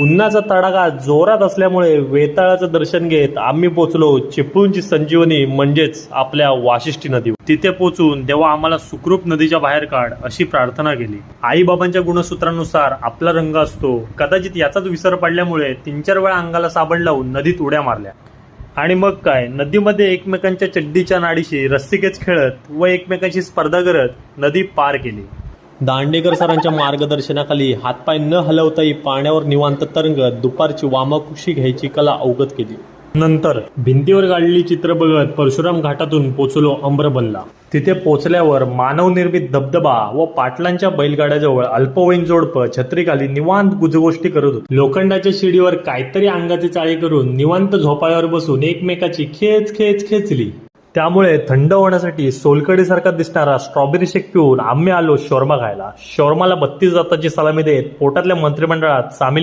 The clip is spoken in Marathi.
उन्हाचा तडागा जोरात असल्यामुळे वेताळाचं दर्शन घेत आम्ही पोचलो चिपळूणची संजीवनी म्हणजेच आपल्या वाशिष्ठी नदी तिथे पोचून तेव्हा आम्हाला सुखरूप नदीच्या बाहेर काढ अशी प्रार्थना केली. आईबाबांच्या गुणसूत्रानुसार आपला रंग असतो. कदाचित याचाच विसर पडल्यामुळे तीन चार वेळा अंगाला साबण लावून नदीत उड्या मारल्या. आणि मग काय? नदीमध्ये एकमेकांच्या चड्डीच्या नाडीशी रस्सिकेच खेळत व एकमेकांशी स्पर्धा करत नदी पार केली. दांडेकर सरांच्या मार्गदर्शनाखाली हातपाय न हलवताही पाण्यावर निवांत तरंगत दुपारची वामाकुशी घ्यायची कला अवगत केली. नंतर भिंतीवर काढलेली चित्र बघत परशुराम घाटातून पोचलो अम्रबनला तिथे पोचल्यावर मानवनिर्मित धबधबा व पाटलांच्या बैलगाड्याजवळ अल्पवयीन जोडपं छत्रीखाली निवांत गुजगोष्टी करत होती. लोखंडाच्या शिडीवर काहीतरी अंगाचे चाळे करून निवांत झोपाळ्यावर बसून एकमेकाची खेच खेच खेचली. त्यामुळे थंड होण्यासाठी सोलकडीसारखा दिसणारा स्ट्रॉबेरी शेक पिऊन आम्ही आलो शोरमा खायला. शोरमाला बत्तीस जाताची सलामी देत पोटातल्या मंत्रिमंडळात सामील